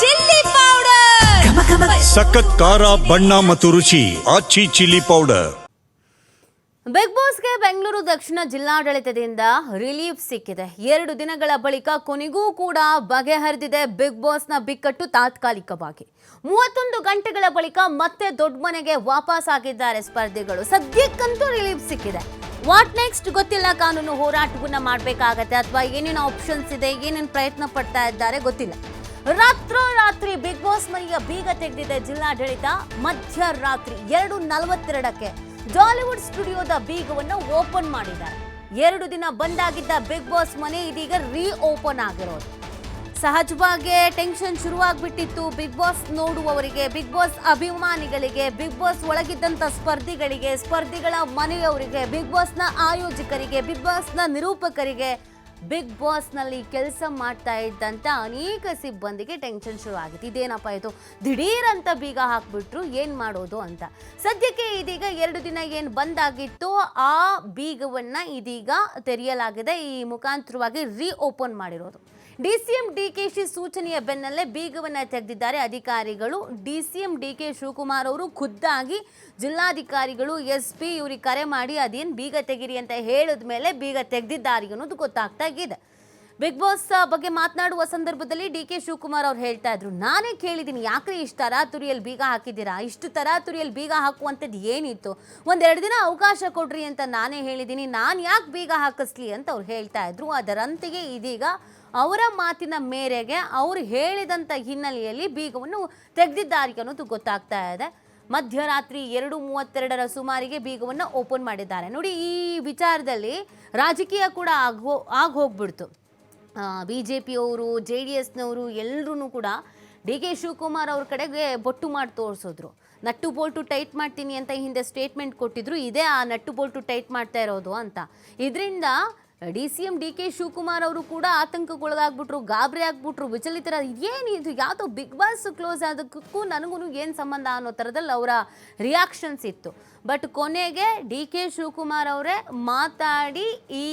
Chilli powder. ಸಖತ್ ಖಾರ ಬಣ್ಣ ಮತ್ತು ರುಚಿ ಆಚಿ ಚಿಲ್ಲಿ ಪೌಡರ್. ಬಿಗ್ ಬಾಸ್ಗೆ ಬೆಂಗಳೂರು ದಕ್ಷಿಣ ಜಿಲ್ಲಾಡಳಿತದಿಂದ ರಿಲೀಫ್ ಸಿಕ್ಕಿದೆ. ಎರಡು ದಿನಗಳ ಬಳಿಕ ಕೊನೆಗೂ ಕೂಡ ಬಗೆಹರಿದಿದೆ ಬಿಗ್ ಬಾಸ್ನ ಬಿಕ್ಕಟ್ಟು ತಾತ್ಕಾಲಿಕವಾಗಿ. ಮೂವತ್ತೊಂದು ಗಂಟೆಗಳ ಬಳಿಕ ಮತ್ತೆ ದೊಡ್ಡ ಮನೆಗೆ ವಾಪಸ್ ಆಗಿದ್ದಾರೆ ಸ್ಪರ್ಧಿಗಳು. ಸದ್ಯಕ್ಕಂತೂ ರಿಲೀಫ್ ಸಿಕ್ಕಿದೆ. ವಾಟ್ ನೆಕ್ಸ್ಟ್ ಗೊತ್ತಿಲ್ಲ. ಕಾನೂನು ಹೋರಾಟವನ್ನ ಮಾಡಬೇಕಾಗತ್ತೆ. ಅಥವಾ ಏನೇನು ಆಪ್ಷನ್ಸ್ ಇದೆ ಏನೇನು ಪ್ರಯತ್ನ ಪಡ್ತಾ ಇದ್ದಾರೆ ಗೊತ್ತಿಲ್ಲ. ರಾತ್ರೋರಾತ್ರಿ ಬಿಗ್ ಬಾಸ್ ಮನೆಯ ಬೀಗ ತೆಗೆದಿದೆ ಜಿಲ್ಲಾಡಳಿತ. ಮಧ್ಯರಾತ್ರಿ ಎರಡು ನಲವತ್ತೆರಡಕ್ಕೆ ಜಾಲಿವುಡ್ ಸ್ಟುಡಿಯೋದ ಬೀಗವನ್ನು ಓಪನ್ ಮಾಡಿದ್ದಾರೆ. ಎರಡು ದಿನ ಬಂದ್ ಆಗಿದ್ದ ಬಿಗ್ ಬಾಸ್ ಮನೆ ಇದೀಗ ರೀ ಓಪನ್ ಆಗಿರೋದು. ಸಹಜವಾಗಿ ಟೆನ್ಷನ್ ಶುರುವಾಗ್ಬಿಟ್ಟಿತ್ತು ಬಿಗ್ ಬಾಸ್ ನೋಡುವವರಿಗೆ ಬಿಗ್ ಬಾಸ್ ಅಭಿಮಾನಿಗಳಿಗೆ ಬಿಗ್ ಬಾಸ್ ಒಳಗಿದ್ದಂಥ ಸ್ಪರ್ಧಿಗಳಿಗೆ, ಸ್ಪರ್ಧಿಗಳ ಮನೆಯವರಿಗೆ ಬಿಗ್ ಬಾಸ್ನ ಆಯೋಜಕರಿಗೆ ಬಿಗ್ ಬಾಸ್ನ ನಿರೂಪಕರಿಗೆ ಬಿಗ್ ಬಾಸ್ನಲ್ಲಿ ಕೆಲಸ ಮಾಡ್ತಾ ಇದ್ದಂಥ ಅನೇಕ ಸಿಬ್ಬಂದಿಗೆ ಟೆನ್ಷನ್ ಶುರು ಆಗಿತ್ತು. ಇದೇನಪ್ಪ ಇದು? ದಿಢೀರ್ ಅಂತ ಬೀಗ ಹಾಕ್ಬಿಟ್ರು ಏನು ಮಾಡೋದು ಅಂತ. ಸದ್ಯಕ್ಕೆ ಇದೀಗ ಎರಡು ದಿನ ಏನು ಬಂದಾಗಿತ್ತು ಆ ಬೀಗವನ್ನ ಇದೀಗ ತೆರೆಯಲಾಗಿದೆ. ಈ ಮುಖಾಂತರವಾಗಿ ರೀ ಓಪನ್ ಮಾಡಿರೋದು. ಡಿ ಸಿ ಎಂ ಡಿ ಶಿ ಸೂಚನೆಯ ಬೆನ್ನಲ್ಲೇ ಬೀಗವನ್ನ ತೆಗೆದಿದ್ದಾರೆ ಅಧಿಕಾರಿಗಳು. ಡಿಸಿಎಂ ಡಿಕೆ ಶಿವಕುಮಾರ್ ಅವರು ಖುದ್ದಾಗಿ ಜಿಲ್ಲಾಧಿಕಾರಿಗಳು ಎಸ್ ಪಿ ಇವ್ರಿಗೆ ಕರೆ ಮಾಡಿ, ಅದೇನು ಬೀಗ ತೆಗಿರಿ ಅಂತ ಹೇಳಿದ ಮೇಲೆ ಬೀಗ ತೆಗೆದಿದ್ದಾರೆ ಅನ್ನೋದು ಗೊತ್ತಾಗ್ತಾ ಇದೆ. ಬಿಗ್ ಬಾಸ್ ಬಗ್ಗೆ ಮಾತನಾಡುವ ಸಂದರ್ಭದಲ್ಲಿ ಡಿ ಕೆ ಶಿವಕುಮಾರ್ ಅವ್ರು ಹೇಳ್ತಾ ಇದ್ರು. ನಾನೇ ಕೇಳಿದ್ದೀನಿ, ಯಾಕ್ರಿ ಇಷ್ಟು ತರಾತುರಿಯಲ್ಲಿ ಬೀಗ ಹಾಕಿದ್ದೀರಾ? ಇಷ್ಟು ತರಾತುರಿಯಲ್ಲಿ ಬೀಗ ಹಾಕುವಂಥದ್ದು ಏನಿತ್ತು? ಒಂದೆರಡು ದಿನ ಅವಕಾಶ ಕೊಡ್ರಿ ಅಂತ ನಾನೇ ಹೇಳಿದ್ದೀನಿ. ನಾನು ಯಾಕೆ ಬೀಗ ಹಾಕಿಸ್ಲಿ ಅಂತ ಅವ್ರು ಹೇಳ್ತಾ ಇದ್ರು. ಅದರಂತೆಯೇ ಇದೀಗ ಅವರ ಮಾತಿನ ಮೇರೆಗೆ ಅವರು ಹೇಳಿದಂಥ ಹಿನ್ನೆಲೆಯಲ್ಲಿ ಬೀಗವನ್ನು ತೆಗೆದಿದ್ದಾರೆ ಅನ್ನೋದು ಗೊತ್ತಾಗ್ತಾ ಇದೆ. ಮಧ್ಯರಾತ್ರಿ ಎರಡು ಮೂವತ್ತೆರಡರ ಸುಮಾರಿಗೆ ಬೀಗವನ್ನು ಓಪನ್ ಮಾಡಿದ್ದಾರೆ. ನೋಡಿ, ಈ ವಿಚಾರದಲ್ಲಿ ರಾಜಕೀಯ ಕೂಡ ಆಗೋ ಆಗ ಹೋಗ್ಬಿಡ್ತು. ಬಿ ಜೆ ಪಿಯವರು ಜೆ ಡಿ ಎಸ್ನವರು ಎಲ್ಲರೂ ಕೂಡ ಡಿ ಕೆ ಶಿವಕುಮಾರ್ ಅವ್ರ ಕಡೆಗೆ ಬೊಟ್ಟು ಮಾಡಿ ತೋರಿಸಿದ್ರು. ನಟ್ಟು ಬೋಲ್ಟು ಟೈಟ್ ಮಾಡ್ತೀನಿ ಅಂತ ಹಿಂದೆ ಸ್ಟೇಟ್ಮೆಂಟ್ ಕೊಟ್ಟಿದ್ರು, ಇದೇ ಆ ನಟ್ಟು ಬೋಲ್ಟು ಟೈಟ್ ಮಾಡ್ತಾ ಇರೋದು ಅಂತ. ಇದರಿಂದ D C M D K Shivakumar ಅವರು ಕೂಡ ಆತಂಕಕ್ಕೊಳಗಾಗ್ಬಿಟ್ರು, ಗಾಬರಿ ಆಗ್ಬಿಟ್ರು, ವಿಚಲಿತರ ಏನಿದು ಯಾವುದೋ ಬಿಗ್ ಬಾಸ್ ಕ್ಲೋಸ್ ಆದಕ್ಕೂ ನನಗೂ ಏನು ಸಂಬಂಧ ಅನ್ನೋ ಥರದಲ್ಲಿ ಅವರ ರಿಯಾಕ್ಷನ್ಸ್ ಇತ್ತು. ಬಟ್ ಕೊನೆಗೆ ಡಿ ಕೆ ಶಿವಕುಮಾರ್ ಅವರೇ ಮಾತಾಡಿ ಈ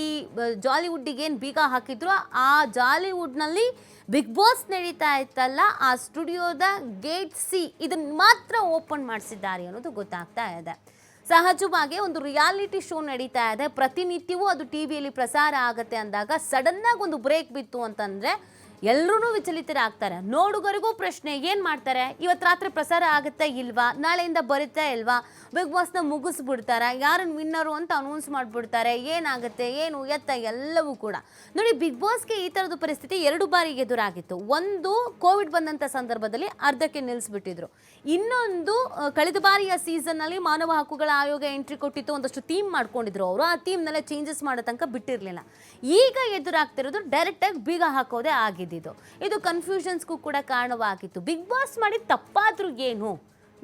ಜಾಲಿವುಡ್ಡಿಗೆ ಏನು ಬೀಗ ಹಾಕಿದ್ರು, ಆ ಜಾಲಿವುಡ್ನಲ್ಲಿ ಬಿಗ್ ಬಾಸ್ ನಡೀತಾ ಇತ್ತಲ್ಲ, ಆ ಸ್ಟುಡಿಯೋದ ಗೇಟ್ ಸಿ ಇದನ್ನು ಮಾತ್ರ ಓಪನ್ ಮಾಡಿಸಿದ್ದಾರೆ ಅನ್ನೋದು ಗೊತ್ತಾಗ್ತಾ ಇದೆ. ಸಹಜವಾಗಿ ಒಂದು ರಿಯಾಲಿಟಿ ಶೋ ನಡೀತಾ ಇದೆ. ಪ್ರತಿನಿತ್ಯವೂ ಅದು ಟಿ ವಿಯಲ್ಲಿ ಪ್ರಸಾರ ಆಗುತ್ತೆ ಅಂದಾಗ ಸಡನ್ನಾಗಿ ಒಂದು ಬ್ರೇಕ್ ಬಿತ್ತು ಅಂತಂದರೆ ಎಲ್ಲರೂ ವಿಚಲಿತರಾಗ್ತಾರೆ. ನೋಡುಗರಿಗೂ ಪ್ರಶ್ನೆ, ಏನು ಮಾಡ್ತಾರೆ? ಇವತ್ತು ರಾತ್ರಿ ಪ್ರಸಾರ ಆಗುತ್ತಾ ಇಲ್ವಾ? ನಾಳೆಯಿಂದ ಬರುತ್ತಾ ಇಲ್ವಾ? ಬಿಗ್ ಬಾಸ್ನ ಮುಗಿಸ್ಬಿಡ್ತಾರೆ? ಯಾರನ್ನು ವಿನ್ನರು ಅಂತ ಅನೌನ್ಸ್ ಮಾಡಿಬಿಡ್ತಾರೆ? ಏನಾಗುತ್ತೆ? ಏನು? ಎತ್ತ? ಎಲ್ಲವೂ ಕೂಡ. ನೋಡಿ, ಬಿಗ್ ಬಾಸ್ಗೆ ಈ ಥರದ ಪರಿಸ್ಥಿತಿ ಎರಡು ಬಾರಿ ಎದುರಾಗಿತ್ತು. ಒಂದು, ಕೋವಿಡ್ ಬಂದಂಥ ಸಂದರ್ಭದಲ್ಲಿ ಅರ್ಧಕ್ಕೆ ನಿಲ್ಲಿಸ್ಬಿಟ್ಟಿದ್ರು ಇನ್ನೊಂದು ಕಳೆದ ಬಾರಿಯ ಸೀಸನ್ನಲ್ಲಿ ಮಾನವ ಹಕ್ಕುಗಳ ಆಯೋಗ ಎಂಟ್ರಿ ಕೊಟ್ಟಿತ್ತು. ಒಂದಷ್ಟು ಥೀಮ್ ಮಾಡ್ಕೊಂಡಿದ್ರು ಅವರು. ಆ ಥೀಮ್ನೆಲ್ಲ ಚೇಂಜಸ್ ಮಾಡೋ ತನಕ ಬಿಟ್ಟಿರಲಿಲ್ಲ. ಈಗ ಎದುರಾಗ್ತಿರೋದು ಡೈರೆಕ್ಟಾಗಿ ಬೀಗ ಹಾಕೋದೇ ಆಗಿದ್ದಿದ್ದು ಇದು ಕನ್ಫ್ಯೂಷನ್ಸ್ಗೂ ಕೂಡ ಕಾರಣವಾಗಿತ್ತು. ಬಿಗ್ ಬಾಸ್ ಮಾಡಿ ತಪ್ಪಾದರೂ ಏನು?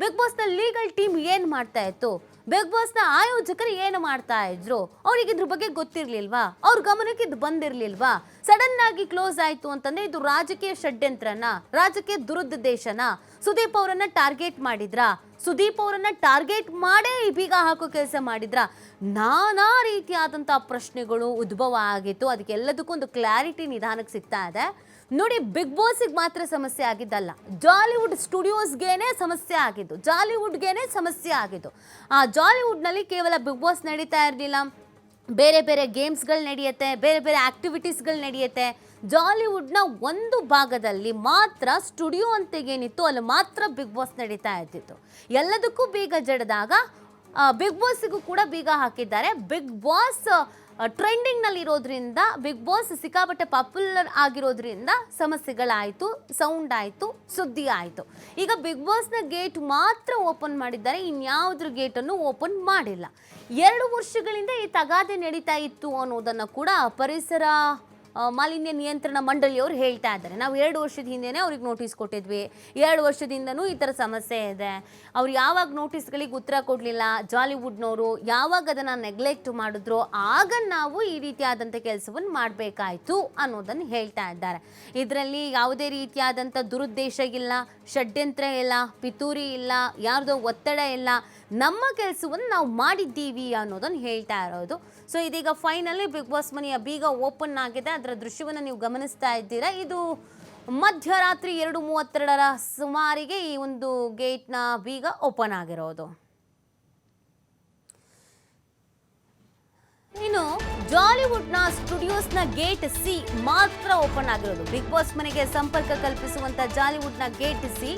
ಬಿಗ್ ಬಾಸ್ನ ಲೀಗಲ್ ಟೀಮ್ ಏನು ಮಾಡ್ತಾ ಇತ್ತು? ಬಿಗ್ ಬಾಸ್ನ ಆಯೋಜಕರು ಏನು ಮಾಡ್ತಾ ಇದ್ರು? ಅವ್ರಿಗೆ ಇದ್ರ ಬಗ್ಗೆ ಗೊತ್ತಿರಲಿಲ್ವಾ? ಅವ್ರ ಗಮನಕ್ಕೆ ಇದು ಬಂದಿರಲಿಲ್ವಾ? ಸಡನ್ ಆಗಿ ಕ್ಲೋಸ್ ಆಯಿತು ಅಂತಂದ್ರೆ ಇದು ರಾಜಕೀಯ ಷಡ್ಯಂತ್ರನ, ರಾಜಕೀಯ ದುರುದ್ದೇಶನ ಸುದೀಪ್ ಅವರನ್ನು ಟಾರ್ಗೆಟ್ ಮಾಡಿದ್ರಾ? ಸುದೀಪ್ ಅವರನ್ನ ಟಾರ್ಗೆಟ್ ಮಾಡೇ ಬೀಗ ಹಾಕೋ ಕೆಲಸ ಮಾಡಿದ್ರ ನಾನಾ ರೀತಿಯಾದಂಥ ಪ್ರಶ್ನೆಗಳು ಉದ್ಭವ ಆಗಿತ್ತು. ಅದಕ್ಕೆಲ್ಲದಕ್ಕೂ ಒಂದು ಕ್ಲಾರಿಟಿ ನಿಧಾನಕ್ಕೆ ಸಿಗ್ತಾ ಇದೆ. ನೋಡಿ ಬಿಗ್ ಬಾಸಿಗೆ ಮಾತ್ರ ಸಮಸ್ಯೆ ಆಗಿದ್ದಲ್ಲ. ಜಾಲಿವುಡ್ ಸ್ಟುಡಿಯೋಸ್ಗೇನೆ ಸಮಸ್ಯೆ ಆಗಿದ್ದು. ಜಾಲಿವುಡ್ಗೇನೆ ಸಮಸ್ಯೆ ಆಗಿದ್ದು. ಆ ಜಾಲಿವುಡ್ನಲ್ಲಿ ಕೇವಲ ಬಿಗ್ ಬಾಸ್ ನಡೀತಾ ಇರಲಿಲ್ಲ. ಬೇರೆ ಬೇರೆ ಗೇಮ್ಸ್ಗಳು ನಡೆಯುತ್ತೆ, ಬೇರೆ ಬೇರೆ ಆ್ಯಕ್ಟಿವಿಟೀಸ್ಗಳು ನಡೆಯುತ್ತೆ. ಜಾಲಿವುಡ್ನ ಒಂದು ಭಾಗದಲ್ಲಿ ಮಾತ್ರ ಸ್ಟುಡಿಯೋ ಅಂತ ಏನಿತ್ತು ಅಲ್ಲಿ ಮಾತ್ರ ಬಿಗ್ ಬಾಸ್ ನಡೀತಾ ಇರ್ತಿತ್ತು ಎಲ್ಲದಕ್ಕೂ ಬೀಗ ಜಡಿದಾಗ ಬಿಗ್ ಬಾಸ್ಗೂ ಕೂಡ ಬೀಗ ಹಾಕಿದ್ದಾರೆ. ಬಿಗ್ ಬಾಸ್ ಟ್ರೆಂಡಿಂಗ್ನಲ್ಲಿ ಇರೋದ್ರಿಂದ ಬಿಗ್ ಬಾಸ್ ಸಿಕ್ಕಾಪಟ್ಟೆ ಪಾಪ್ಯುಲರ್ ಆಗಿರೋದ್ರಿಂದ ಸಮಸ್ಯೆಗಳಾಯಿತು ಸೌಂಡ್ ಆಯಿತು ಸುದ್ದಿ ಆಯಿತು ಈಗ ಬಿಗ್ ಬಾಸ್ನ ಗೇಟ್ ಮಾತ್ರ ಓಪನ್ ಮಾಡಿದ್ದಾರೆ, ಇನ್ಯಾವುದ್ರ ಗೇಟನ್ನು ಓಪನ್ ಮಾಡಿಲ್ಲ. ಎರಡು ವರ್ಷಗಳಿಂದ ಈ ತಗಾದೆ ನಡೀತಾ ಇತ್ತು ಅನ್ನೋದನ್ನು ಕೂಡ ಪರಿಸರ ಮಾಲಿನ್ಯ ನಿಯಂತ್ರಣ ಮಂಡಳಿಯವರು ಹೇಳ್ತಾ ಇದ್ದಾರೆ. ನಾವು ಎರಡು ವರ್ಷದ ಹಿಂದೆನೇ ಅವ್ರಿಗೆ ನೋಟಿಸ್ ಕೊಟ್ಟಿದ್ವಿ. ಎರಡು ವರ್ಷದಿಂದನೂ ಈ ಥರ ಸಮಸ್ಯೆ ಇದೆ. ಅವ್ರು ಯಾವಾಗ ನೋಟಿಸ್ಗಳಿಗೆ ಉತ್ತರ ಕೊಡಲಿಲ್ಲ. ಜಾಲಿವುಡ್ನವರು ಯಾವಾಗ ಅದನ್ನು ನೆಗ್ಲೆಕ್ಟ್ ಮಾಡಿದ್ರು, ಆಗ ನಾವು ಈ ರೀತಿಯಾದಂಥ ಕೆಲಸವನ್ನು ಮಾಡಬೇಕಾಯ್ತು ಅನ್ನೋದನ್ನು ಹೇಳ್ತಾ ಇದ್ದಾರೆ. ಇದರಲ್ಲಿ ಯಾವುದೇ ರೀತಿಯಾದಂಥ ದುರುದ್ದೇಶ ಇಲ್ಲ, ಷಡ್ಯಂತ್ರ ಇಲ್ಲ, ಪಿತೂರಿ ಇಲ್ಲ, ಯಾರ್ದೋ ಒತ್ತಡ ಇಲ್ಲ. ನಮ್ಮ ಕೆಲಸವನ್ನು ನಾವು ಮಾಡಿದ್ದೀವಿ ಅನ್ನೋದನ್ನು ಹೇಳ್ತಾ ಇರೋದು. ಸೊ ಇದೀಗ ಫೈನಲಿ ಬಿಗ್ ಬಾಸ್ ಮನೆಯ ಬೀಗ ಓಪನ್ ಆಗಿದೆ. ಅದರ ದೃಶ್ಯವನ್ನು ನೀವು ಗಮನಿಸ್ತಾ ಇದ್ದೀರಾ. ಇದು ಮಧ್ಯರಾತ್ರಿ ಎರಡು ಮೂವತ್ತೆರಡರ ಸುಮಾರಿಗೆ ಈ ಒಂದು ಗೇಟ್ನ ಬೀಗ ಓಪನ್ ಆಗಿರೋದು. ಇನ್ನು ಜಾಲಿವುಡ್ನ ಸ್ಟುಡಿಯೋಸ್ನ ಗೇಟ್ ಸಿ ಮಾತ್ರ ಓಪನ್ ಆಗಿರೋದು. ಬಿಗ್ ಬಾಸ್ ಮನೆಗೆ ಸಂಪರ್ಕ ಕಲ್ಪಿಸುವಂತ ಜಾಲಿವುಡ್ನ gate C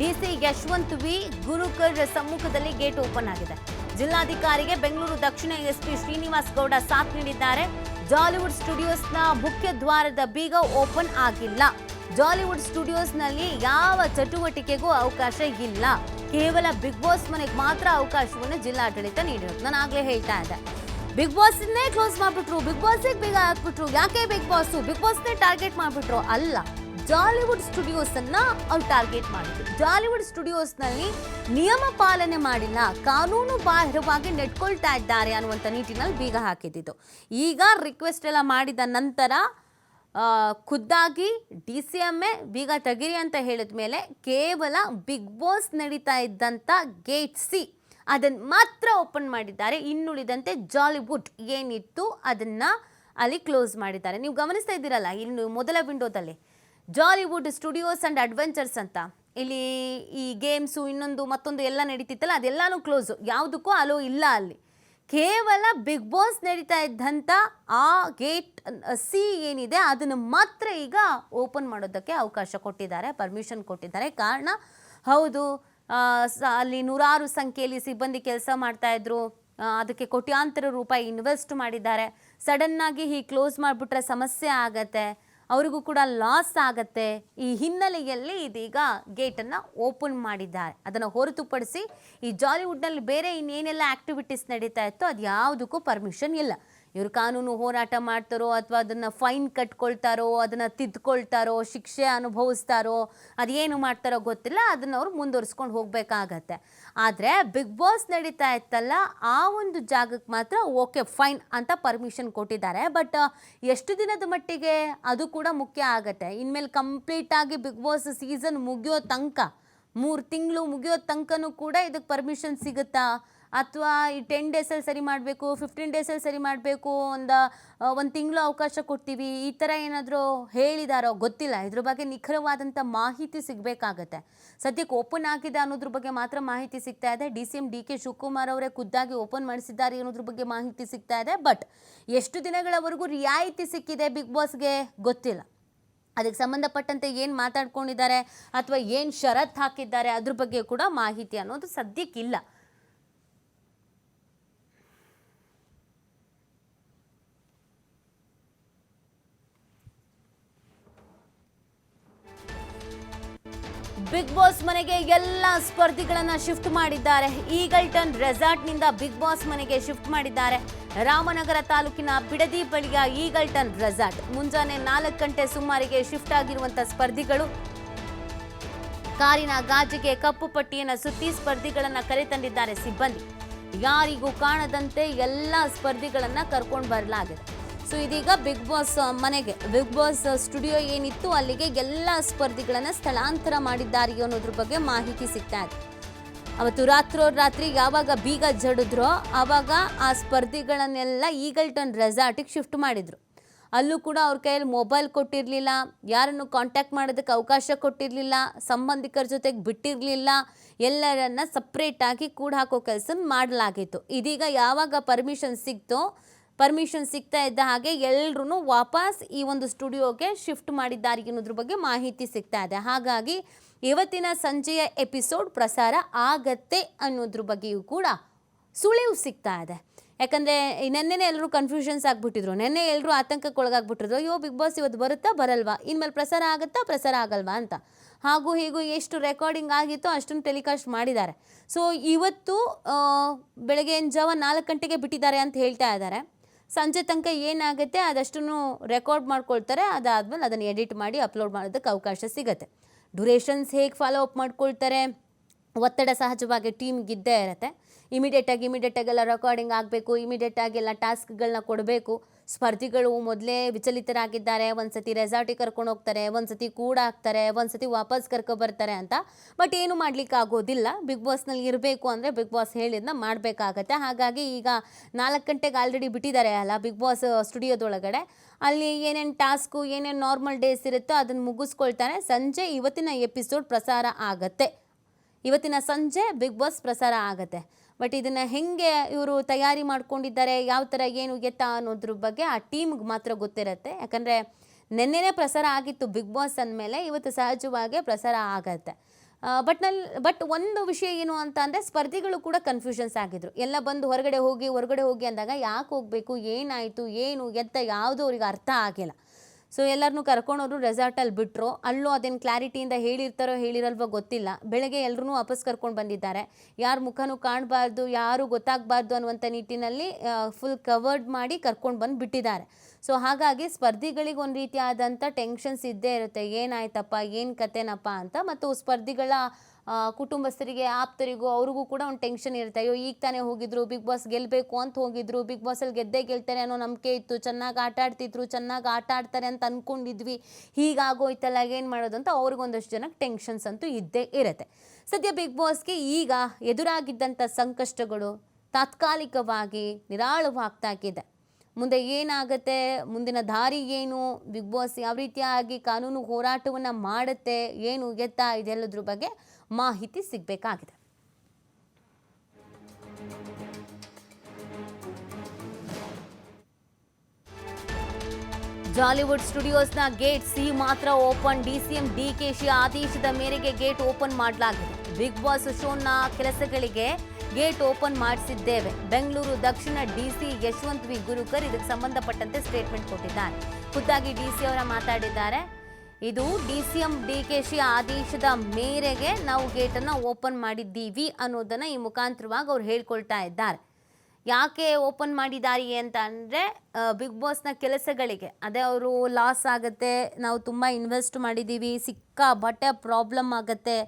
DC Yashwant V Gurukar ಸಮ್ಮುಖದಲ್ಲಿ ಗೇಟ್ ಓಪನ್ ಆಗಿದೆ. ಜಿಲ್ಲಾಧಿಕಾರಿಗೆ ಬೆಂಗಳೂರು ದಕ್ಷಿಣ ಎಸ್ಪಿ ಶ್ರೀನಿವಾಸ್ ಗೌಡ ಸಾಥ್ ನೀಡಿದ್ದಾರೆ. ಜಾಲಿವುಡ್ ಸ್ಟುಡಿಯೋಸ್ನ ಮುಖ್ಯ ದ್ವಾರದ ಬೀಗ ಓಪನ್ ಆಗಿಲ್ಲ. ಜಾಲಿವುಡ್ ಸ್ಟುಡಿಯೋಸ್ನಲ್ಲಿ ಯಾವ ಚಟುವಟಿಕೆಗೂ ಅವಕಾಶ ಇಲ್ಲ. ಕೇವಲ ಬಿಗ್ ಬಾಸ್ ಮನೆಗೆ ಮಾತ್ರ ಅವಕಾಶವನ್ನು ಜಿಲ್ಲಾಡಳಿತ ನೀಡಿರೋದು. ನಾನು ಆಗಲೇ ಹೇಳ್ತಾ ಇದ್ದೆ. ಬಿಗ್ ಬಾಸ್ ಕ್ಲೋಸ್ ಮಾಡ್ಬಿಟ್ರು. ಬಿಗ್ ಬಾಸ್ ಬೀಗ ಹಾಕ್ಬಿಟ್ರು. ಯಾಕೆ Bigg Boss Bigg Boss target ಮಾಡ್ಬಿಟ್ರು. ಅಲ್ಲ. ಜಾಲಿವುಡ್ ಸ್ಟುಡಿಯೋಸ್ ಅನ್ನ ಅವ್ರು ಟಾರ್ಗೆಟ್ ಮಾಡಿದ್ರು. ಜಾಲಿವುಡ್ ಸ್ಟುಡಿಯೋಸ್ನಲ್ಲಿ ನಿಯಮ ಪಾಲನೆ ಮಾಡಿಲ್ಲ, ಕಾನೂನು ಬಾಹಿರವಾಗಿ ನೆಟ್ಕೊಳ್ತಾ ಇದ್ದಾರೆ ಅನ್ನುವಂಥ ನಿಟ್ಟಿನಲ್ಲಿ ಬೀಗ ಹಾಕಿದ್ದು ಈಗ ರಿಕ್ವೆಸ್ಟ್ ಎಲ್ಲ ಮಾಡಿದ ನಂತರ ಖುದ್ದಾಗಿ ಡಿ ಸಿ ಎಂ ಎ ಬೀಗ ತೆಗಿರಿ ಅಂತ ಹೇಳಿದ ಮೇಲೆ ಕೇವಲ ಬಿಗ್ ಬಾಸ್ ನಡೀತಾ ಇದ್ದಂಥ ಗೇಟ್ ಸಿ ಅದನ್ನು ಮಾತ್ರ ಓಪನ್ ಮಾಡಿದ್ದಾರೆ. ಇನ್ನುಳಿದಂತೆ ಜಾಲಿವುಡ್ ಏನಿತ್ತು ಅದನ್ನು ಅಲ್ಲಿ ಕ್ಲೋಸ್ ಮಾಡಿದ್ದಾರೆ. ನೀವು ಗಮನಿಸ್ತಾ ಇದ್ದೀರಲ್ಲ, ಇನ್ನು ಮೊದಲ ವಿಂಡೋದಲ್ಲಿ ಜಾಲಿವುಡ್ ಸ್ಟುಡಿಯೋಸ್ ಆ್ಯಂಡ್ ಅಡ್ವೆಂಚರ್ಸ್ ಅಂತ. ಇಲ್ಲಿ ಈ ಗೇಮ್ಸು ಇನ್ನೊಂದು ಮತ್ತೊಂದು ಎಲ್ಲ ನಡೀತಿತ್ತಲ್ಲ, ಅದೆಲ್ಲನೂ ಕ್ಲೋಸು ಯಾವುದಕ್ಕೂ ಅಲೋ ಇಲ್ಲ ಅಲ್ಲಿ. ಕೇವಲ ಬಿಗ್ ಬಾಸ್ ನಡೀತಾ ಇದ್ದಂಥ ಆ ಗೇಟ್ ಸಿ ಏನಿದೆ, ಅದನ್ನು ಮಾತ್ರ ಈಗ ಓಪನ್ ಮಾಡೋದಕ್ಕೆ ಅವಕಾಶ ಕೊಟ್ಟಿದ್ದಾರೆ ಪರ್ಮಿಷನ್ ಕೊಟ್ಟಿದ್ದಾರೆ. ಕಾರಣ, ಹೌದು ಅಲ್ಲಿ ನೂರಾರು ಸಂಖ್ಯೆಯಲ್ಲಿ ಸಿಬ್ಬಂದಿ ಕೆಲಸ ಮಾಡ್ತಾಯಿದ್ರು ಅದಕ್ಕೆ ಕೋಟ್ಯಾಂತರ ರೂಪಾಯಿ ಇನ್ವೆಸ್ಟ್ ಮಾಡಿದ್ದಾರೆ. ಸಡನ್ನಾಗಿ ಹೀಗೆ ಕ್ಲೋಸ್ ಮಾಡಿಬಿಟ್ರೆ ಸಮಸ್ಯೆ ಆಗತ್ತೆ. ಅವರಿಗೂ ಕೂಡ ಲಾಸ್ ಆಗತ್ತೆ. ಈ ಹಿನ್ನೆಲೆಯಲ್ಲಿ ಇದೀಗ ಗೇಟನ್ನು ಓಪನ್ ಮಾಡಿದ್ದಾರೆ. ಅದನ್ನು ಹೊರತುಪಡಿಸಿ ಈ ಜಾಲಿವುಡ್ನಲ್ಲಿ ಬೇರೆ ಇನ್ನೇನೆಲ್ಲ ಆ್ಯಕ್ಟಿವಿಟೀಸ್ ನಡೀತಾ ಇತ್ತೋ ಅದು ಯಾವುದಕ್ಕೂ ಪರ್ಮಿಷನ್ ಇಲ್ಲ. ಇವರು ಕಾನೂನು ಹೋರಾಟ ಮಾಡ್ತಾರೋ ಅಥವಾ ಅದನ್ನು ಫೈನ್ ಕಟ್ಕೊಳ್ತಾರೋ, ಅದನ್ನು ತಿದ್ಕೊಳ್ತಾರೋ, ಶಿಕ್ಷೆ ಅನುಭವಿಸ್ತಾರೋ, ಅದೇನು ಮಾಡ್ತಾರೋ ಗೊತ್ತಿಲ್ಲ, ಅದನ್ನು ಅವರು ಮುಂದುವರಿಸ್ಕೊಂಡು ಹೋಗಬೇಕಾಗತ್ತೆ. ಆದರೆ ಬಿಗ್ ಬಾಸ್ ನಡೀತಾ ಇತ್ತಲ್ಲ, ಆ ಒಂದು ಜಾಗಕ್ಕೆ ಮಾತ್ರ ಓಕೆ, ಫೈನ್ ಅಂತ ಪರ್ಮಿಷನ್ ಕೊಟ್ಟಿದ್ದಾರೆ. ಬಟ್ ಎಷ್ಟು ದಿನದ ಮಟ್ಟಿಗೆ ಅದು ಕೂಡ ಮುಖ್ಯ ಆಗತ್ತೆ. ಇನ್ಮೇಲೆ ಕಂಪ್ಲೀಟಾಗಿ ಬಿಗ್ ಬಾಸ್ ಸೀಸನ್ ಮುಗಿಯೋ ತನಕ, ಮೂರು ತಿಂಗಳು ಮುಗಿಯೋ ತನಕನೂ ಕೂಡ ಇದಕ್ಕೆ ಪರ್ಮಿಷನ್ ಸಿಗುತ್ತಾ? ಅಥವಾ ಈ ಟೆನ್ ಡೇಸಲ್ಲಿ ಸರಿ ಮಾಡಬೇಕು ಫಿಫ್ಟೀನ್ ಡೇಸಲ್ಲಿ ಸರಿ ಮಾಡಬೇಕು ಒಂದು ಒಂದು ತಿಂಗಳು ಅವಕಾಶ ಕೊಡ್ತೀವಿ, ಈ ಥರ ಏನಾದರೂ ಹೇಳಿದಾರೋ, ಗೊತ್ತಿಲ್ಲ. ಇದ್ರ ಬಗ್ಗೆ ನಿಖರವಾದಂಥ ಮಾಹಿತಿ ಸಿಗಬೇಕಾಗತ್ತೆ. ಸದ್ಯಕ್ಕೆ ಓಪನ್ ಆಗಿದೆ ಅನ್ನೋದ್ರ ಬಗ್ಗೆ ಮಾತ್ರ ಮಾಹಿತಿ ಸಿಗ್ತಾ ಇದೆ. D C M D K Shivakumar ಅವರೇ ಖುದ್ದಾಗಿ ಓಪನ್ ಮಾಡಿಸಿದ್ದಾರೆ ಅನ್ನೋದ್ರ ಬಗ್ಗೆ ಮಾಹಿತಿ ಸಿಗ್ತಾ ಇದೆ. ಬಟ್ ಎಷ್ಟು ದಿನಗಳವರೆಗೂ ರಿಯಾಯಿತಿ ಸಿಕ್ಕಿದೆ ಬಿಗ್ ಬಾಸ್ಗೆ ಗೊತ್ತಿಲ್ಲ. ಅದಕ್ಕೆ ಸಂಬಂಧಪಟ್ಟಂತೆ ಏನು ಮಾತಾಡ್ಕೊಂಡಿದ್ದಾರೆ ಅಥವಾ ಏನು ಷರತ್ತು ಹಾಕಿದ್ದಾರೆ ಅದ್ರ ಬಗ್ಗೆ ಕೂಡ ಮಾಹಿತಿ ಅನ್ನೋದು ಸದ್ಯಕ್ಕಿಲ್ಲ ಬಿಗ್ ಬಾಸ್ ಮನೆಗೆ ಎಲ್ಲ ಸ್ಪರ್ಧಿಗಳನ್ನ ಶಿಫ್ಟ್ ಮಾಡಿದ್ದಾರೆ. ಈಗಲ್ಟನ್ ರೆಸಾರ್ಟ್ನಿಂದ ಬಿಗ್ ಬಾಸ್ ಮನೆಗೆ ಶಿಫ್ಟ್ ಮಾಡಿದ್ದಾರೆ. ರಾಮನಗರ ತಾಲೂಕಿನ ಬಿಡದಿ ಬಳಿಯ ಈಗಲ್ಟನ್ ರೆಸಾರ್ಟ್ ಮುಂಜಾನೆ ನಾಲ್ಕು ಗಂಟೆ ಸುಮಾರಿಗೆ ಶಿಫ್ಟ್ ಆಗಿರುವಂತ ಸ್ಪರ್ಧಿಗಳು. ಕಾರಿನ ಗಾಜಿಗೆ ಕಪ್ಪು ಪಟ್ಟಿಯನ್ನು ಸುತ್ತಿ ಸ್ಪರ್ಧಿಗಳನ್ನು ಕರೆತಂದಿದ್ದಾರೆ ಸಿಬ್ಬಂದಿ. ಯಾರಿಗೂ ಕಾಣದಂತೆ ಎಲ್ಲ ಸ್ಪರ್ಧಿಗಳನ್ನು ಕರ್ಕೊಂಡು ಬರಲಾಗಿದೆ. ಸೊ ಇದೀಗ ಬಿಗ್ ಬಾಸ್ ಮನೆಗೆ ಬಿಗ್ ಬಾಸ್ ಸ್ಟುಡಿಯೋ ಏನಿತ್ತು, ಅಲ್ಲಿಗೆ ಎಲ್ಲ ಸ್ಪರ್ಧಿಗಳನ್ನು ಸ್ಥಳಾಂತರ ಮಾಡಿದ್ದಾರೆ ಅನ್ನೋದ್ರ ಬಗ್ಗೆ ಮಾಹಿತಿ ಸಿಗ್ತಾ ಇದೆ. ಅವತ್ತು ರಾತ್ರೋರಾತ್ರಿ ಯಾವಾಗ ಬೀಗ ಜಡಿದ್ರೋ, ಆವಾಗ ಆ ಸ್ಪರ್ಧಿಗಳನ್ನೆಲ್ಲ ಈಗಲ್ಟನ್ ರೆಸಾರ್ಟಿಗೆ ಶಿಫ್ಟ್ ಮಾಡಿದ್ರು. ಅಲ್ಲೂ ಕೂಡ ಅವ್ರ ಕೈಯಲ್ಲಿ ಮೊಬೈಲ್ ಕೊಟ್ಟಿರಲಿಲ್ಲ, ಯಾರನ್ನು ಕಾಂಟ್ಯಾಕ್ಟ್ ಮಾಡೋದಕ್ಕೆ ಅವಕಾಶ ಕೊಟ್ಟಿರಲಿಲ್ಲ, ಸಂಬಂಧಿಕರ ಜೊತೆಗೆ ಬಿಟ್ಟಿರಲಿಲ್ಲ, ಎಲ್ಲರನ್ನ ಸಪ್ರೇಟಾಗಿ ಕೂಡ ಹಾಕೋ ಕೆಲಸ ಮಾಡಲಾಗಿತ್ತು. ಇದೀಗ ಯಾವಾಗ ಪರ್ಮಿಷನ್ ಸಿಕ್ತೋ ಪರ್ಮಿಷನ್ ಸಿಗ್ತಾ ಇದ್ದ ಹಾಗೆ ಎಲ್ಲರೂ ವಾಪಸ್ ಈ ಒಂದು ಸ್ಟುಡಿಯೋಗೆ ಶಿಫ್ಟ್ ಮಾಡಿದ್ದಾರೆ ಅನ್ನೋದ್ರ ಬಗ್ಗೆ ಮಾಹಿತಿ ಸಿಗ್ತಾ ಇದೆ. ಹಾಗಾಗಿ ಇವತ್ತಿನ ಸಂಜೆಯ ಎಪಿಸೋಡ್ ಪ್ರಸಾರ ಆಗತ್ತೆ ಅನ್ನೋದ್ರ ಬಗ್ಗೆಯೂ ಕೂಡ ಸುಳಿವು ಸಿಗ್ತಾ ಇದೆ. ಯಾಕಂದರೆ ನೆನ್ನೆನೇ ಎಲ್ಲರೂ ಕನ್ಫ್ಯೂಷನ್ಸ್ ಆಗಿಬಿಟ್ಟಿದ್ರು. ನೆನ್ನೆ ಎಲ್ಲರೂ ಆತಂಕಕ್ಕೆ ಒಳಗಾಗ್ಬಿಟ್ಟಿದ್ರು ಅಯ್ಯೋ ಬಿಗ್ ಬಾಸ್ ಇವತ್ತು ಬರುತ್ತಾ, ಬರಲ್ವಾ? ಇನ್ಮೇಲೆ ಪ್ರಸಾರ ಆಗುತ್ತಾ, ಪ್ರಸಾರ ಆಗಲ್ವಾ ಅಂತ. ಹಾಗೂ ಹೀಗೂ ಎಷ್ಟು ರೆಕಾರ್ಡಿಂಗ್ ಆಗಿತ್ತೋ ಅಷ್ಟನ್ನು ಟೆಲಿಕಾಸ್ಟ್ ಮಾಡಿದ್ದಾರೆ. ಸೊ ಇವತ್ತು ಬೆಳಗ್ಗೆ ಜಾವ ನಾಲ್ಕು ಗಂಟೆಗೆ ಬಿಟ್ಟಿದ್ದಾರೆ ಅಂತ ಹೇಳ್ತಾ ಇದ್ದಾರೆ. ಸಂಜೆ ತನಕ ಏನಾಗುತ್ತೆ, ಅದಷ್ಟನ್ನು ರೆಕಾರ್ಡ್ ಮಾಡ್ಕೊಳ್ತಾರೆ, ಅದಾದಮೇಲೆ ಅದನ್ನು ಎಡಿಟ್ ಮಾಡಿ ಅಪ್ಲೋಡ್ ಮಾಡೋದಕ್ಕೆ ಅವಕಾಶ ಸಿಗುತ್ತೆ. ಡ್ಯುರೇಷನ್ಸ್ ಹೇಗೆ ಫಾಲೋ ಅಪ್ ಮಾಡ್ಕೊಳ್ತಾರೆ, ಒತ್ತಡ ಸಹಜವಾಗಿ ಟೀಮ್ಗೆ ಇದ್ದೇ ಇರುತ್ತೆ. ಇಮಿಡಿಯೇಟಾಗಿ ಇಮಿಡಿಯೇಟಾಗೆಲ್ಲ ರೆಕಾರ್ಡಿಂಗ್ ಆಗಬೇಕು ಇಮಿಡಿಯೇಟಾಗಿ ಎಲ್ಲ ಟಾಸ್ಕ್ಗಳನ್ನ ಕೊಡಬೇಕು. ಸ್ಪರ್ಧಿಗಳು ಮೊದಲೇ ವಿಚಲಿತರಾಗಿದ್ದಾರೆ, ಒಂದ್ಸತಿ ರೆಸಾರ್ಟಿಗೆ ಕರ್ಕೊಂಡು ಹೋಗ್ತಾರೆ, ಒಂದ್ಸತಿ ಕೂಡ ಹಾಕ್ತಾರೆ, ಒಂದ್ಸತಿ ವಾಪಸ್ ಕರ್ಕೊ ಬರ್ತಾರೆ ಅಂತ. ಬಟ್ ಏನು ಮಾಡ್ಲಿಕ್ಕೆ ಆಗೋದಿಲ್ಲ. ಬಿಗ್ ಬಾಸ್ನಲ್ಲಿ ಇರಬೇಕು ಅಂದರೆ ಬಿಗ್ ಬಾಸ್ ಹೇಳಿದ್ನ ಮಾಡಬೇಕಾಗತ್ತೆ. ಹಾಗಾಗಿ ಈಗ ನಾಲ್ಕು ಗಂಟೆಗೆ ಆಲ್ರೆಡಿ ಬಿಟ್ಟಿದ್ದಾರೆ ಅಲ್ಲ ಬಿಗ್ ಬಾಸ್ ಸ್ಟುಡಿಯೋದೊಳಗಡೆ. ಅಲ್ಲಿ ಏನೇನು ಟಾಸ್ಕು ಏನೇನು ನಾರ್ಮಲ್ ಡೇಸ್ ಇರುತ್ತೋ ಅದನ್ನು ಮುಗಿಸ್ಕೊಳ್ತಾರೆ. ಸಂಜೆ ಇವತ್ತಿನ ಎಪಿಸೋಡ್ ಪ್ರಸಾರ ಆಗತ್ತೆ. ಇವತ್ತಿನ ಸಂಜೆ ಬಿಗ್ ಬಾಸ್ ಪ್ರಸಾರ ಆಗತ್ತೆ. ಬಟ್ ಇದನ್ನು ಹೆಂಗೆ ಇವರು ತಯಾರಿ ಮಾಡ್ಕೊಂಡಿದ್ದಾರೆ, ಯಾವ ಥರ ಏನು ಗೆತ್ತ ಅನ್ನೋದ್ರ ಬಗ್ಗೆ ಆ ಟೀಮ್ಗೆ ಮಾತ್ರ ಗೊತ್ತಿರುತ್ತೆ. ಯಾಕಂದರೆ ನಿನ್ನೆನೇ ಪ್ರಸಾರ ಆಗಿತ್ತು ಬಿಗ್ ಬಾಸ್ ಅಂದಮೇಲೆ, ಇವತ್ತು ಸಹಜವಾಗಿ ಪ್ರಸಾರ ಆಗತ್ತೆ. ಬಟ್ನಲ್ಲಿ ಬಟ್ ಒಂದು ವಿಷಯ ಏನು ಅಂತ ಅಂದರೆ ಸ್ಪರ್ಧಿಗಳು ಕೂಡ ಕನ್ಫ್ಯೂಷನ್ಸ್ ಆಗಿದ್ರು. ಎಲ್ಲ ಬಂದು ಹೊರಗಡೆ ಹೋಗಿ ಹೊರಗಡೆ ಹೋಗಿ ಅಂದಾಗ ಯಾಕೆ ಹೋಗಬೇಕು, ಏನಾಯಿತು, ಏನು ಎತ್ತ ಯಾವುದೂ ಅವ್ರಿಗೆ ಅರ್ಥ ಆಗಿಲ್ಲ. ಸೊ ಎಲ್ಲರನ್ನೂ ಕರ್ಕೊಂಡೋದ್ರು ರೆಸಾರ್ಟಲ್ಲಿ ಬಿಟ್ಟರು ಅಲ್ಲೂ ಅದೇನು ಕ್ಲಾರಿಟಿಯಿಂದ ಹೇಳಿರ್ತಾರೋ ಹೇಳಿರಲ್ವೋ ಗೊತ್ತಿಲ್ಲ. ಬೆಳಗ್ಗೆ ಎಲ್ಲರೂ ವಾಪಸ್ ಕರ್ಕೊಂಡು ಬಂದಿದ್ದಾರೆ. ಯಾರ ಮುಖನೂ ಕಾಣಬಾರ್ದು, ಯಾರು ಗೊತ್ತಾಗಬಾರ್ದು ಅನ್ನುವಂಥ ನಿಟ್ಟಿನಲ್ಲಿ ಫುಲ್ ಕವರ್ಡ್ ಮಾಡಿ ಕರ್ಕೊಂಡು ಬಂದು ಬಿಟ್ಟಿದ್ದಾರೆ. ಸೊ ಹಾಗಾಗಿ ಸ್ಪರ್ಧಿಗಳಿಗೆ ಒಂದು ರೀತಿಯಾದಂಥ ಟೆನ್ಷನ್ಸ್ ಇದ್ದೇ ಇರುತ್ತೆ. ಏನಾಯ್ತಪ್ಪ, ಏನು ಕತೆನಪ್ಪ ಅಂತ. ಮತ್ತು ಸ್ಪರ್ಧಿಗಳ ಕುಟುಂಬಸ್ಥರಿಗೆ, ಆಪ್ತರಿಗೂ, ಅವ್ರಿಗೂ ಕೂಡ ಒಂದು ಟೆನ್ಷನ್ ಇರುತ್ತೆ. ಅಯ್ಯೋ, ಈಗ ತಾನೇ ಹೋಗಿದ್ರು ಬಿಗ್ ಬಾಸ್ ಗೆಲ್ಲಬೇಕು ಅಂತ ಹೋಗಿದ್ರು ಬಿಗ್ ಬಾಸಲ್ಲಿ ಗೆದ್ದೇ ಗೆಲ್ತಾರೆ ಅನ್ನೋ ನಂಬಿಕೆ ಇತ್ತು. ಚೆನ್ನಾಗಿ ಆಟ ಆಡ್ತಿದ್ರು, ಚೆನ್ನಾಗಿ ಆಟ ಆಡ್ತಾರೆ ಅಂತ ಅಂದ್ಕೊಂಡಿದ್ವಿ ಹೀಗಾಗೋಯ್ತಲ್ಲ ಏನು ಮಾಡೋದು ಅಂತ ಅವ್ರಿಗೊಂದಷ್ಟು ಜನಕ್ಕೆ ಟೆನ್ಷನ್ಸ್ ಅಂತೂ ಇದ್ದೇ ಇರುತ್ತೆ. ಸದ್ಯ ಬಿಗ್ ಬಾಸ್ಗೆ ಈಗ ಎದುರಾಗಿದ್ದಂಥ ಸಂಕಷ್ಟಗಳು ತಾತ್ಕಾಲಿಕವಾಗಿ ನಿರಾಳವಾಗ್ತಾ ಇದೆ. ಮುಂದೆ ಏನಾಗುತ್ತೆ, ಮುಂದಿನ ದಾರಿ ಏನು ಬಿಗ್ ಬಾಸ್ ಯಾವ ರೀತಿಯಾಗಿ ಕಾನೂನು ಹೋರಾಟವನ್ನು ಮಾಡುತ್ತೆ, ಏನು ಎತ್ತ ಇದೆಲ್ಲದ್ರ ಬಗ್ಗೆ ಮಾಹಿತಿ ಸಿಗಬೇಕಾಗಿದೆ. ಜಾಲಿವುಡ್ ಸ್ಟುಡಿಯೋಸ್ನ ಗೇಟ್ ಸಿ ಮಾತ್ರ ಓಪನ್. ಡಿಸಿಎಂ ಡಿಕೆಶಿ ಆದೇಶದ ಮೇರೆಗೆ ಗೇಟ್ ಓಪನ್ ಮಾಡಲಾಗಿದೆ. ಬಿಗ್ ಬಾಸ್ ಶೋನ ಕೆಲಸಗಳಿಗೆ ಗೇಟ್ ಓಪನ್ ಮಾಡಿಸಿದ್ದೇವೆ. ಬೆಂಗಳೂರು, ದಕ್ಷಿಣ ಡಿಸಿ ಯಶವಂತ್ ವಿ ಗುರುಕರ್ ಇದಕ್ಕೆ ಸಂಬಂಧಪಟ್ಟಂತೆ ಸ್ಟೇಟ್ಮೆಂಟ್ ಕೊಟ್ಟಿದ್ದಾರೆ. ಖುದ್ದಾಗಿ ಡಿಸಿ ಅವರ ಮಾತಾಡಿದ್ದಾರೆ. ಇದು ಡಿಸಿಎಂ ಶಿ ಆದೇಶದ ಮೇರೆಗೆ ನಾವು ಗೇಟನ್ನು ಓಪನ್ ಮಾಡಿದ್ದೀವಿ ಅನ್ನೋದನ್ನ ಈ ಮುಖಾಂತರವಾಗಿ ಅವ್ರು ಹೇಳ್ಕೊಳ್ತಾ ಇದ್ದಾರೆ. ಯಾಕೆ ಓಪನ್ ಮಾಡಿದ್ದಾರೆ ಅಂತ ಅಂದರೆ ಬಿಗ್ ಬಾಸ್ನ ಕೆಲಸಗಳಿಗೆ. ಅದೇ ಅವರು ಲಾಸ್ ಆಗುತ್ತೆ, ನಾವು ತುಂಬ ಇನ್ವೆಸ್ಟ್ ಮಾಡಿದ್ದೀವಿ ಸಿಕ್ಕಾಬಟ್ಟೆ ಪ್ರಾಬ್ಲಮ್ ಆಗುತ್ತೆ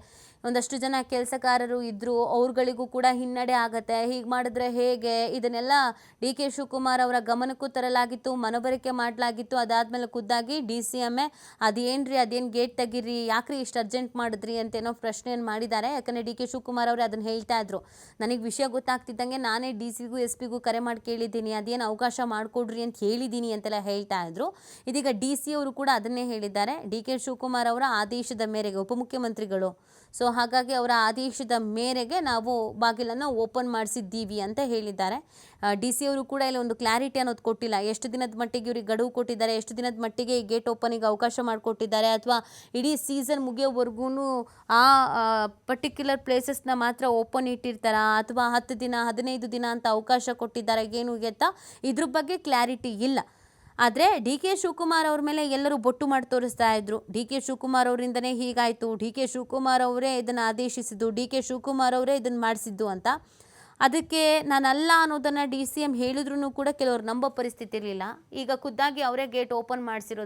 ಒಂದಷ್ಟು ಜನ ಕೆಲಸಗಾರರು ಇದ್ದರು ಅವ್ರುಗಳಿಗೂ ಕೂಡ ಹಿನ್ನಡೆ ಆಗುತ್ತೆ. ಹೀಗೆ ಮಾಡಿದ್ರೆ ಹೇಗೆ? ಇದನ್ನೆಲ್ಲ ಡಿ ಕೆ ಶಿವಕುಮಾರ್ ಅವರ ಗಮನಕ್ಕೂ ತರಲಾಗಿತ್ತು, ಮನವರಿಕೆ ಮಾಡಲಾಗಿತ್ತು. ಅದಾದಮೇಲೆ ಖುದ್ದಾಗಿ ಡಿ ಸಿ ಎಂ ಎ, ಅದೇನ್ರಿ, ಅದೇನು ಗೇಟ್ ತೆಗೀರಿ, ಯಾಕ್ರಿ ಇಷ್ಟು ಅರ್ಜೆಂಟ್ ಮಾಡಿದ್ರಿ ಅಂತೇನೋ ಪ್ರಶ್ನೆಯನ್ನು ಮಾಡಿದ್ದಾರೆ. ಯಾಕಂದರೆ ಡಿ ಕೆ ಶಿವಕುಮಾರ್ ಅವರು ಅದನ್ನು ಹೇಳ್ತಾ ಇದ್ರು. ನನಗೆ ವಿಷಯ ಗೊತ್ತಾಗ್ತಿದ್ದಂಗೆ ನಾನೇ ಡಿ ಸಿಗೂ ಎಸ್ ಪಿಗೂ ಕರೆ ಮಾಡಿ ಕೇಳಿದ್ದೀನಿ. ಅದೇನು ಅವಕಾಶ ಮಾಡಿಕೊಡ್ರಿ ಅಂತ ಹೇಳಿದ್ದೀನಿ ಅಂತೆಲ್ಲ ಹೇಳ್ತಾ ಇದ್ರು. ಇದೀಗ ಡಿ ಸಿ ಅವರು ಕೂಡ ಅದನ್ನೇ ಹೇಳಿದ್ದಾರೆ. ಡಿ ಕೆ ಶಿವಕುಮಾರ್ ಅವರ ಆದೇಶದ ಮೇರೆಗೆ ಉಪಮುಖ್ಯಮಂತ್ರಿಗಳು ಸೊ ಹಾಗಾಗಿ ಅವರ ಆದೇಶದ ಮೇರೆಗೆ ನಾವು ಬಾಗಿಲನ್ನು ಓಪನ್ ಮಾಡಿಸಿದ್ದೀವಿ ಅಂತ ಹೇಳಿದ್ದಾರೆ. ಡಿ ಸಿ ಅವರು ಕೂಡ ಇಲ್ಲಿ ಒಂದು ಕ್ಲಾರಿಟಿ ಅನ್ನೋದು ಕೊಟ್ಟಿಲ್ಲ. ಎಷ್ಟು ದಿನದ ಮಟ್ಟಿಗೆ ಇವ್ರಿಗೆ ಗಡುವು ಕೊಟ್ಟಿದ್ದಾರೆ, ಎಷ್ಟು ದಿನದ ಮಟ್ಟಿಗೆ ಈ ಗೇಟ್ ಓಪನಿಗೆ ಅವಕಾಶ ಮಾಡಿಕೊಟ್ಟಿದ್ದಾರೆ ಅಥವಾ ಇಡೀ ಸೀಸನ್ ಮುಗಿಯೋವರೆಗೂ ಆ ಪರ್ಟಿಕ್ಯುಲರ್ ಪ್ಲೇಸಸ್ನ ಮಾತ್ರ ಓಪನ್ ಇಟ್ಟಿರ್ತಾರಾ ಅಥವಾ ಹತ್ತು ದಿನ, ಹದಿನೈದು ದಿನ ಅಂತ ಅವಕಾಶ ಕೊಟ್ಟಿದ್ದಾರೆ, ಏನು ಅಂತ ಇದ್ರ ಬಗ್ಗೆ ಕ್ಲಾರಿಟಿ ಇಲ್ಲ. ಆದರೆ ಡಿ ಕೆ ಶಿವಕುಮಾರ್ ಅವ್ರ ಮೇಲೆ ಎಲ್ಲರೂ ಬೊಟ್ಟು ಮಾಡಿ ತೋರಿಸ್ತಾ ಇದ್ರು. ಡಿ ಕೆ ಶಿವಕುಮಾರ್ ಅವರಿಂದನೇ ಹೀಗಾಯಿತು. ಡಿ ಕೆ ಶಿವಕುಮಾರ್ ಅವರೇ ಇದನ್ನು ಆದೇಶಿಸಿದ್ದು. ಡಿ ಕೆ ಶಿವಕುಮಾರ್ ಅವರೇ ಇದನ್ನು ಮಾಡಿಸಿದ್ದು ಅಂತ. ಅದಕ್ಕೆ ನಾನಲ್ಲ ಅನ್ನೋದನ್ನು ಡಿ ಸಿ ಎಂ ಹೇಳಿದ್ರು ಕೂಡ ಕೆಲವರು ನಂಬೋ ಪರಿಸ್ಥಿತಿ ಇರಲಿಲ್ಲ. ಈಗ ಖುದ್ದಾಗಿ ಅವರೇ ಗೇಟ್ ಓಪನ್ ಮಾಡಿಸಿರೋದು